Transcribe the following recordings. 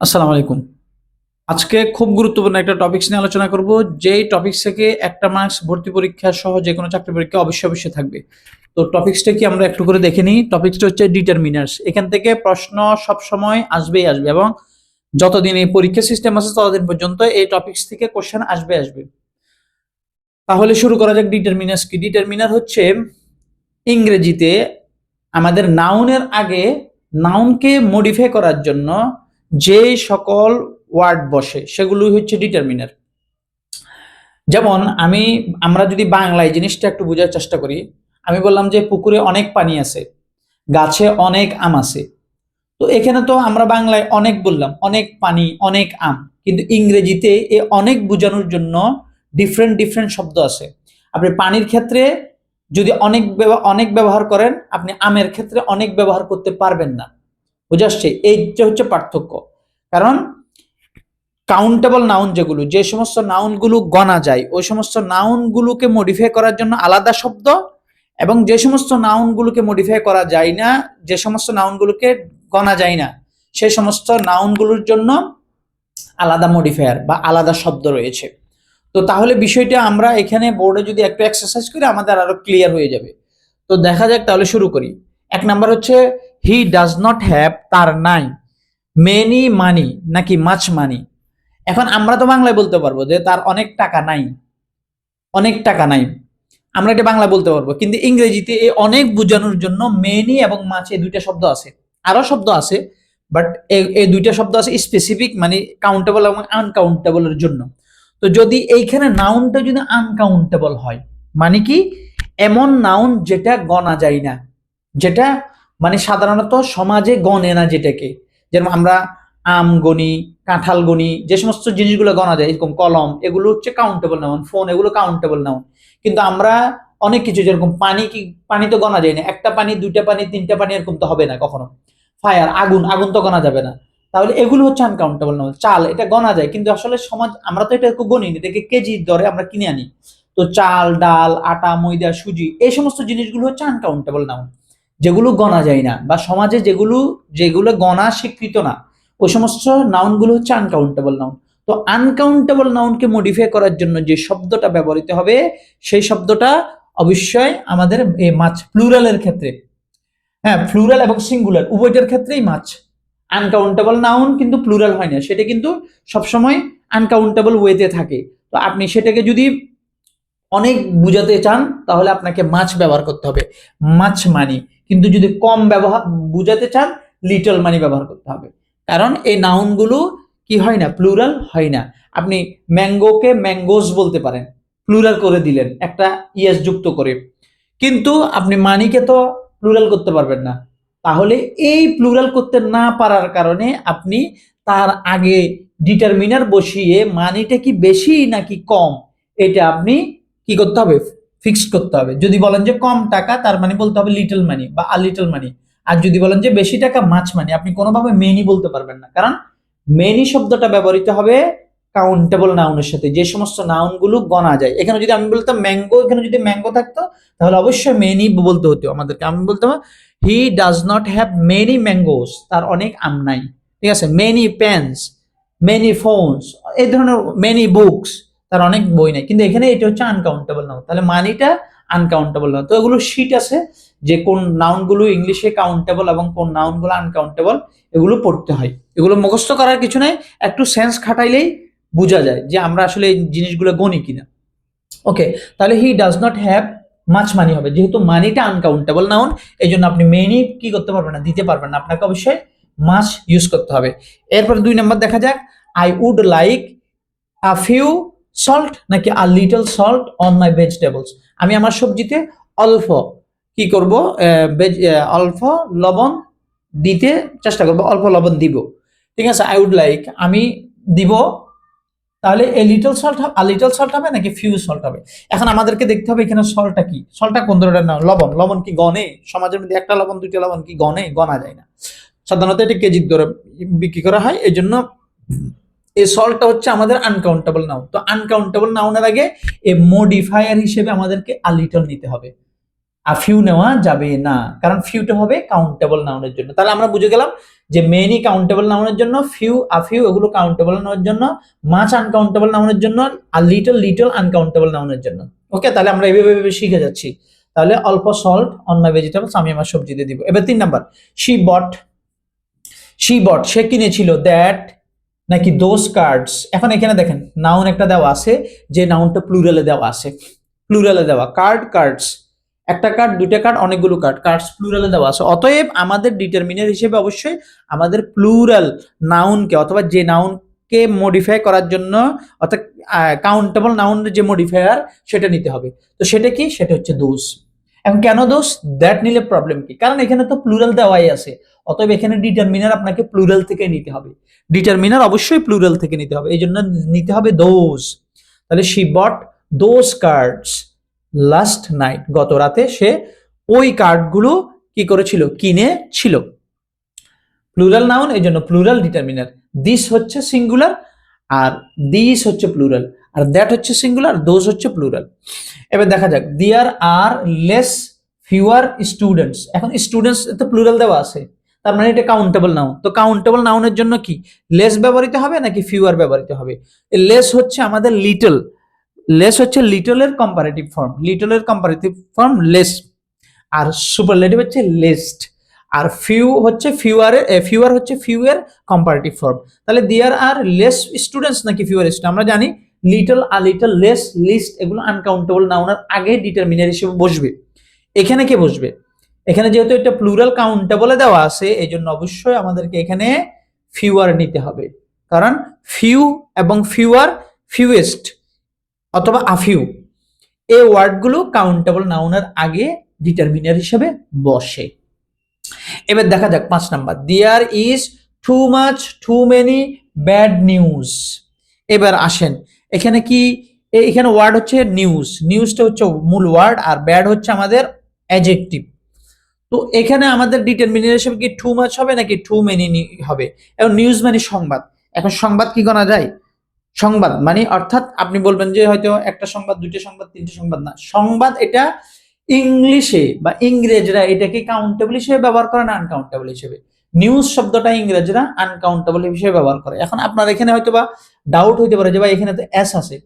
আসসালামু আলাইকুম। আজকে খুব গুরুত্বপূর্ণ একটা টপিকস নিয়ে আলোচনা করব। যেই টপিকস থেকে একটা মার্কস ভর্তি পরীক্ষা সহ যে কোনো চাকরি পরীক্ষা অবশ্যই অবশ্যই থাকবে। তো টপিকসটা কি আমরা একটু করে দেখে নিই। টপিকসটা হচ্ছে ডিটারমিনার্স এখান থেকে প্রশ্ন সব সময় আসবেই আসবে এবং যতদিন এই পরীক্ষা সিস্টেম আছে ততদিন পর্যন্ত এই টপিকস থেকে কোশ্চেন আসবে আসবে। তাহলে শুরু করা যাক ডিটারমিনার্স কি? ডিটারমিনার হচ্ছে ইংরেজিতে আমাদের নাউনের আগে নাউনকে মডিফাই করার জন্য যে সকল ওয়ার্ড বসে, সেগুলোই হচ্ছে ডিটারমিনার যেমন আমি, আমরা যদি বাংলায় জিনিসটা একটু বোঝার চেষ্টা করি, আমি বললাম যে পুকুরে অনেক পানি আছে, গাছে অনেক আম আছে। তো এখানে তো আমরা বাংলায় অনেক বললাম, অনেক পানি, অনেক আম, কিন্তু ইংরেজিতে এ অনেক বোঝানোর জন্য ডিফারেন্ট ডিফারেন্ট শব্দ আছে। আপনি পানির ক্ষেত্রে যদি অনেক অনেক ব্যবহার করেন, আপনি আমের ক্ষেত্রে অনেক ব্যবহার করতে পারবেন না। বুঝাচ্ছে এইটা হচ্ছে পার্থক্য। কারণ কাউন্টেবল নাউন যেগুলো, যে সমস্ত নাউনগুলো গণা যায়, ওই সমস্ত নাউনগুলোকে মডিফাই করার জন্য আলাদা শব্দ এবং যে সমস্ত নাউনগুলোকে মডিফাই করা যায় না, যে সমস্ত নাউনগুলোকে গণা যায় না, সে সমস্ত নাউনগুলোর জন্য আলাদা মডিফায়ার বা আলাদা শব্দ রয়েছে। তো তাহলে বিষয়টা আমরা এখানে বোর্ডে যদি একটু এক্সারসাইজ করি, আমাদের আরও ক্লিয়ার হয়ে যাবে। তো দেখা যাক তাহলে শুরু করি। এক নাম্বার হচ্ছে হি ডাজ নট হ্যাভ তার নাই। মেনি মানি নাকি মাছ মানি এখন আমরা তো বাংলায় বলতে পারব যে তার অনেক টাকা নাই। অনেক টাকা নাই। আমরা এটা বাংলা বলতে পারব। কিন্তু ইংরেজিতে এই অনেক বোঝানোর জন্য মেনি এবং মাছ এই দুইটা শব্দ আছে। আরও শব্দ আছে বাট এই দুইটা শব্দ আছে স্পেসিফিক মানে কাউন্টেবল এবং আনকাউন্টেবলের জন্য। তো যদি এইখানে নাউনটা যদি আনকাউন্টেবল হয় মানে কি? এমন নাউন যেটা গণা যায় না। যেটা মানে সাধারণত সমাজে গণে না যেটাকে যেরকম আমরা আম গণি, কাঁঠাল গণি, যে সমস্ত জিনিসগুলো গণা যায়, এরকম কলম, এগুলো হচ্ছে কাউন্টেবল নাউন ফোন এগুলো কাউন্টেবল নাউন কিন্তু আমরা অনেক কিছু যেরকম পানি কি, পানি তো গণা যায় না, একটা পানি, দুইটা পানি, তিনটা পানি এরকম তো হবে না কখনো। ফায়ার আগুন আগুন তো গণা যাবে না। তাহলে এগুলো হচ্ছে আনকাউন্টেবল নাউন চাল, এটা গণা যায়। কিন্তু আসলে সমাজ, আমরা তো এটা একটু গণি এটাকে কেজির দরে আমরা কিনে আনি। তো চাল, ডাল, আটা, ময়দা, সুজি, এই সমস্ত জিনিসগুলো হচ্ছে আনকাউন্টেবল নাউন যেগুলো গণা যায় না বা সমাজে যেগুলো যেগুলো গণা স্বীকৃত না ওই সমস্ত নাউনগুলো হচ্ছে আনকাউন্টেবল নাউন তো আনকাউন্টেবল নাউনকে মডিফাই করার জন্য যে শব্দটা ব্যবহৃত হবে, সেই শব্দটা অবশ্যই আমাদের এই মাছ প্লুরালের ক্ষেত্রে। হ্যাঁ প্লুরাল এবং সিঙ্গুলার উভয়টার ক্ষেত্রেই মাছ। আনকাউন্টেবল নাউন কিন্তু প্লুরাল হয় না, সেটা কিন্তু সবসময় আনকাউন্টেবল ওয়েতে থাকে। তো আপনি সেটাকে যদি অনেক বুঝাতে চান, তাহলে আপনাকে মাছ ব্যবহার করতে হবে। মাছ মানি। কিন্তু যদি কম ব্যবহার, বুঝাতে চান লিটল মানি ব্যবহার করতে হবে। কারণ এই নাউনগুলো কি হয় না? প্লুরাল হয় না। আপনি ম্যাঙ্গোকে ম্যাঙ্গোস বলতে পারেন। প্লুরাল করে দিলেন, একটা ইয়েস যুক্ত করে। কিন্তু আপনি মানিকে তো প্লুরাল করতে পারবেন না। তাহলে এই প্লুরাল করতে না পারার কারণে আপনি তার আগে ডিটারমিনার বসিয়ে মানিটা কি বেশি নাকি কম, এটা আপনি কি করতে হবে? ফিক্সড করতে হবে। যদি বলেন যে কম টাকা, তার মানে বলতে হবে লিটল মানি বা আ লিটল মানি আর যদি বলেন যে বেশি টাকা মাছ মানি আপনি কোনোভাবে মেনি বলতে পারবেন না। কারণ মেনি শব্দটা ব্যবহৃত হবে কাউন্টেবল নাউনের সাথে। যে সমস্ত নাউনগুলো গণা যায়। এখানে যদি আমি বলতাম ম্যাঙ্গো এখানে যদি ম্যাঙ্গো থাকতো, তাহলে অবশ্যই মেনি বলতে হতো আমাদেরকে। আমি বলতাম he does not have many mangoes তার অনেক আম নাই। ঠিক আছে? মেনি পেন্স মেনি ফোনস এই ধরনের মেনি বুকস তার অনেক বই নাই। কিন্তু এখানে এটা হচ্ছে আনকাউন্টেবল নাউন তাহলে মানিটা আনকাউন্টেবল নাউন তো এগুলো শিট আছে যে কোন নাউনগুলো ইংলিশে কাউন্টেবল এবং কোন নাউনগুলো আনকাউন্টেবল এগুলো পড়তে হয়। এগুলো মুখস্থ করার কিছু নাই, একটু সেন্স খাটাইলেই বোঝা যায় যে আমরা আসলে এই জিনিসগুলো গণি কিনা। ওকে তাহলে he does not have much money হবে। যেহেতু মানিটা আনকাউন্টেবল নাউন এই জন্য আপনি মেনি কি করতে পারবেন না, দিতে পারবেন না। আপনাকে অবশ্যই মাছ ইউজ করতে হবে। এরপর দুই নম্বর দেখা যাক। I would like a few salt নাকি a little salt on my vegetables আমি আমার সবজিতে অল্প কি করব? অল্প লবণ দিতে চেষ্টা করব, অল্প লবণ দিব। ঠিক আছে আই উড লাইক আমি দিব, তাহলে a little salt a little salt হবে নাকি ফিউ সল্ট হবে? এখন আমাদেরকে দেখতে হবে এখানে সল্টটা কি? সল্টটা কোন ধরনের না, লবণ। লবণ কি গনে? সমাজের মধ্যে একটা লবণ, দুইটা লবণ কি গনে? গনা যায় না। সাধারণত এটা কেজির দরে বিক্রি করা হয় এই জন্য এই সল্টটা হচ্ছে আমাদের আনকাউন্টেবল নাউন তো আনকাউন্টেবল নাউনের আগে এ মডিফায়ার হিসেবে আমাদেরকে আ লিটল নিতে হবে। আফিউ নেওয়া যাবে না, কারণ ফিউটা হবে কাউন্টেবল নাউনের জন্য। তাহলে আমরা বুঝে গেলাম যে মেনি কাউন্টেবল নাউনের জন্য ফিউ আফিউ এগুলো কাউন্টেবল নাউনের জন্য মাছ আনকাউন্টেবল নাউনের জন্য আর লিটল লিটল আনকাউন্টেবল নাউনের জন্য। ওকে তাহলে আমরা এভাবে এভাবে শিখে যাচ্ছি। তাহলে অল্প সল্ট অন মাই ভেজিটেবলস আমি আমার সবজিতে দিব। এবার তিন number. She bought she bought সে কিনেছিল দ্যাট নাকি দোজ কার্ডস এখন এখানে দেখেন নাউন একটা দেওয়া আছে, যে নাউনটা প্লুরালে দেওয়া আছে। প্লুরালে দেওয়া কার্ড কার্ডস একটা কার্ড দুইটা কার্ড অনেকগুলো কার্ড কার্ডস প্লুরালে দেওয়া আছে। অতএব আমাদের ডিটারমিনার হিসেবে অবশ্যই আমাদের প্লুরাল নাউনকে অথবা যে নাউনকে মডিফাই করার জন্য, অর্থাৎ কাউন্টেবল নাউনের যে মডিফায়ার সেটা নিতে হবে। তো সেটা কি? সেটা হচ্ছে দোষ এখন কেন দোষ দ্যাট নিলে প্রবলেম কি? কারণ এখানে তো প্লুরাল দেওয়াই আছে। অতএব এখানে ডিটারমিনার আপনাকে প্লুরাল থেকে নিতে হবে। ডিটারমিনার অবশ্যই প্লুরাল থেকে নিতে হবে, এই জন্য নিতে হবে দোজ তাহলে she bought those cards last night গত রাতে সে ওই কার্ডগুলো কি করেছিল? কিনে ছিল প্লুরাল নাউন এই জন্য প্লুরাল ডিটারমিনার দিস হচ্ছে সিঙ্গুলার আর দিস হচ্ছে প্লুরাল আর দ্যাট হচ্ছে সিঙ্গুলার দোজ হচ্ছে প্লুরাল এবার দেখা যাক there are less fewer students এখন স্টুডেন্টস তো প্লুরাল দেওয়া আছে। তার মানে এটা কাউন্টেবল নাউন তো কাউন্টেবল নাউনের জন্য কি? লেস ব্যবহৃত হবে নাকি ফিউয়ার ব্যবহৃত হবে? লেস হচ্ছে আমাদের লিটল লেস হচ্ছে লিটলের কম্পারেটিভ ফর্ম লিটলের কম্পারেটিভ ফর্ম লেস আর সুপারলেটিভ হচ্ছে লেস্ট আর ফিউ হচ্ছে ফিউয়ারের ফিউয়ার হচ্ছে ফিউ এর কম্পারেটিভ ফর্ম তাহলে দিয়ার আর লেস স্টুডেন্টস নাকি ফিউয়ার স্টুডেন্ট আমরা জানি লিটল আর লিটল লেস লিস্ট এগুলো আনকাউন্টেবল নাউনের আগে ডিটারমিনার হিসেবে বসবে। এখানে কে বসবে? এখানে যেহেতু এটা প্লুরাল কাউন্টেবলে দেওয়া আছে এই জন্য অবশ্যই আমাদেরকে এখানে ফিউয়ার নিতে হবে। কারণ ফিউ এবং ফিউয়ার ফিউয়েস্ট অথবা আফিউ এই ওয়ার্ডগুলো কাউন্টেবল নাউনের আগে ডিটারমিনার হিসেবে বসে। এবার দেখা যাক পাঁচ number. There is too much too many bad news এবার আসেন, এখানে কি এখানে ওয়ার্ড হচ্ছে নিউজ নিউজটা হচ্ছে মূল ওয়ার্ড আর ব্যাড হচ্ছে আমাদের অ্যাজেক্টিভ তো এখানে আমাদের ডিটারমিনার হিসেবে কি টু মাচ হবে নাকি টু মেনি হবে? এবং নিউজ মানে সংবাদ। এখন সংবাদ কি করা যায়? সংবাদ মানে অর্থাৎ আপনি বলবেন যে হয়তো একটা সংবাদ, দুইটা সংবাদ, তিনটে সংবাদ না। সংবাদ এটা ইংলিশে বা ইংরেজরা এটাকে কাউন্টেবল হিসেবে ব্যবহার করে না আনকাউন্টেবল হিসেবে। নিউজ শব্দটা ইংরেজরা আনকাউন্টেবল হিসেবে ব্যবহার করে। এখন আপনার এখানে হয়তো বা ডাউট হইতে পারে যে ভাই এখানে তো এস আছে।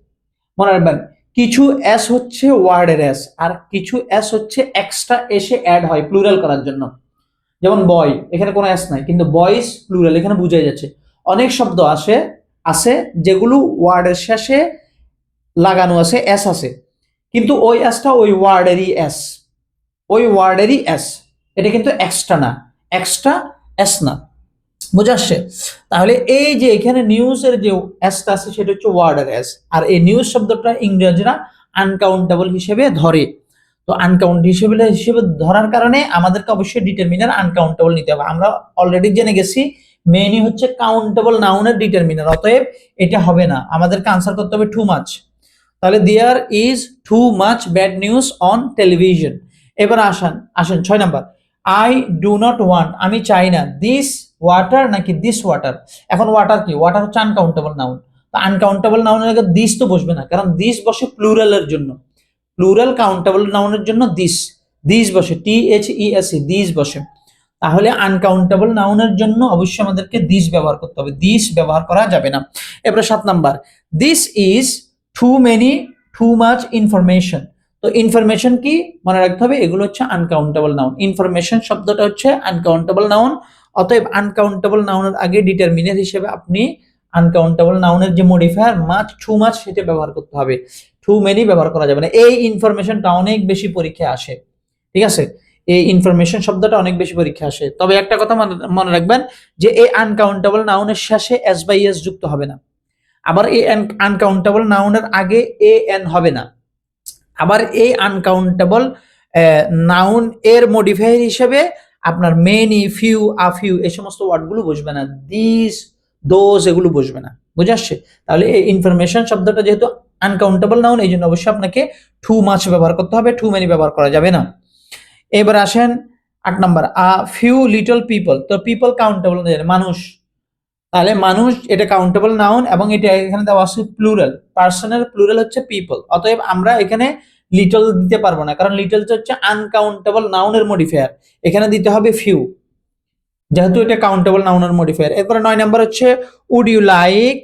মনে রাখবেন কিছু এস হচ্ছে ওয়ার্ডের এস আর কিছু এস হচ্ছে এক্সট্রা এসে অ্যাড হয় প্লুরাল করার জন্য। যেমন বয় এখানে কোনো এস নাই, কিন্তু বয়েস প্লুরাল এখানে বুঝাই যাচ্ছে। অনেক শব্দ আসে আছে যেগুলো ওয়ার্ডের শেষে লাগানো আছে এস আছে। কিন্তু ওই এসটা ওই ওয়ার্ডেরই এস ওই ওয়ার্ডেরই এস এটা কিন্তু এক্সট্রা না। এক্সট্রা এস না। বুঝে আসছে তাহলে এই যে এখানে নিউজের যে এসটা আছে, সেটা হচ্ছে ওয়ার্ডের এস আর এই নিউজ শব্দটা ইংরেজরা আনকাউন্টেবল হিসেবে ধরে। তো আনকাউন্ট হিসেবে হিসেবে ধরার কারণে আমাদেরকে অবশ্যই ডিটারমিনার আনকাউন্টেবল নিতে হবে। আমরা অলরেডি জেনে গেছি মেনি হচ্ছে কাউন্টেবল নাউনের ডিটারমিনার অতএব এটা হবে না। আমাদেরকে আনসার করতে হবে টু মাচ তাহলে there is too much bad news on television এবার আসেন আসেন, ছয় number. I do not want আমি চাই না। দিস ওয়াটার নাকি দিস ওয়াটার এখন ওয়াটার কি? ওয়াটার হচ্ছে আনকাউন্টেবল নাউন তো আনকাউন্টেবল নাউনের আগে দিস তো বসবে না, কারণ দিস বসে প্লুরালের জন্য। প্লুরাল কাউন্টেবল নাউনের জন্য দিস দিস বসে T H E S E this বসে। তাহলে আনকাউন্টেবল নাউনের জন্য অবশ্যই আমাদেরকে দিস ব্যবহার করতে হবে। দিস ব্যবহার করা যাবে না। এবারে সাত number. This is too many too much information তো ইনফরমেশন কি? মনে রাখতে হবে, এগুলো হচ্ছে আনকাউন্টেবল নাউন ইনফরমেশন শব্দটা হচ্ছে আনকাউন্টেবল নাউন অতএব আনকাউন্টেবল নাউনের আগে ডিটারমিনার হিসেবে আপনি আনকাউন্টেবল নাউনের যে মডিফায়ার মাছ টু মাছ সেটা ব্যবহার করতে হবে। টু মেনি ব্যবহার করা যাবে না। এই ইনফরমেশনটা অনেক বেশি পরীক্ষায় আসে। ঠিক আছে? এই ইনফরমেশন শব্দটা অনেক বেশি পরীক্ষা আসে। তবে একটা কথা মনে- রাখবেন যে এই আনকাউন্টেবল নাউনের শেষে এস বাই এস যুক্ত হবে না। আবার এই আনকাউন্টেবল নাউনের আগে এ এন হবে না। আবার এই আনকাউন্টেবল নাউন এর মডিফায়ার হিসেবে আপনার মেনি ফিউ আফিউ এই সমস্ত ওয়ার্ডগুলো বসবে না। দিস দোজ এগুলো বসবে না। বুঝে আসছে? তাহলে এই ইনফরমেশন শব্দটা যেহেতু আনকাউন্টেবল নাউন এই জন্য অবশ্যই আপনাকে টু মাছ ব্যবহার করতে হবে টু মেনি ব্যবহার করা যাবে না। এবার আসেন আট number a few little people তো পিপল কাউন্টেবল মানুষ। তাহলে মানুষ, এটা কাউন্টেবল নাউন এবং এটা এখানে দেওয়া আছে প্লুরাল পার্সনের প্লুরাল হচ্ছে পিপল অতএব আমরা এখানে লিটল দিতে পারব না। কারণ লিটল হচ্ছে আনকাউন্টেবল নাউনের মডিফায়ার এখানে দিতে হবে ফিউ যেহেতু এটা কাউন্টেবল নাউনের মডিফায়ার এরপরে নয় নাম্বার হচ্ছে would you like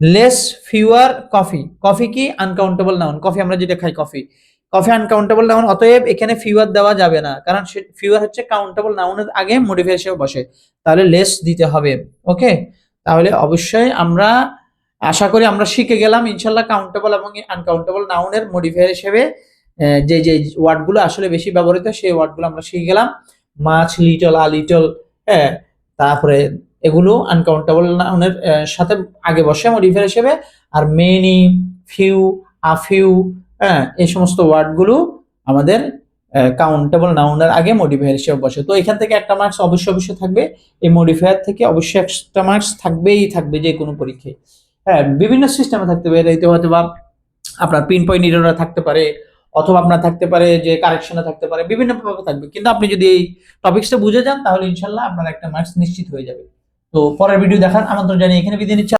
less fewer coffee coffee কি? আনকাউন্টেবল নাউন কফি আমরা যেটা খাই কফি কফি আনকাউন্টেবল নাউন অতএব এখানে ফিউয়ার দেওয়া যাবে না। কারণ ফিউয়ার হচ্ছে কাউন্টেবল নাউনের আগে মডিফায়ার হিসেবে বসে। তাহলে লেস দিতে হবে। ওকে তাহলে অবশ্যই আমরা আশা করি আমরা শিখে গেলাম, ইনশাল্লাহ কাউন্টেবল এবং আনকাউন্টেবল নাউনের মডিফায়ার হিসেবে যে যে ওয়ার্ডগুলো আসলে বেশি ব্যবহৃত, সেই ওয়ার্ডগুলো আমরা শিখে গেলাম। মাছ লিটল আ লিটল হ্যাঁ তারপরে এগুলো আনকাউন্টেবল নাউনের সাথে আগে বসে মডিফায়ার হিসেবে, আর মেনি ফিউ আ ফিউ হ্যাঁ এই সমস্ত ওয়ার্ডগুলো আমাদের কাউন্টেবল নাউনের আগে মডিফায়ার হিসেবে বসে। তো এখান থেকে একটা মার্কস অবশ্যই অবশ্যই থাকবে। এই মডিফায়ার থেকে অবশ্যই একটা মার্কস থাকবেই থাকবে যে কোনো পরীক্ষায়। হ্যাঁ বিভিন্ন সিস্টেমে থাকতে পারে। এতে হয়তো বা আপনার পিন পয়েন্ট ইরোরা থাকতে পারে, অথবা আপনার থাকতে পারে যে কারেকশনে থাকতে পারে, বিভিন্ন ভাবে থাকবে। কিন্তু আপনি যদি এই টপিক্সটা বুঝে যান, তাহলে ইনশাল্লাহ আপনার একটা মার্কস নিশ্চিত হয়ে যাবে। তো পরের ভিডিও দেখার আমন্ত্রণ জানিয়ে এখানে বিদায় নিচ্ছি।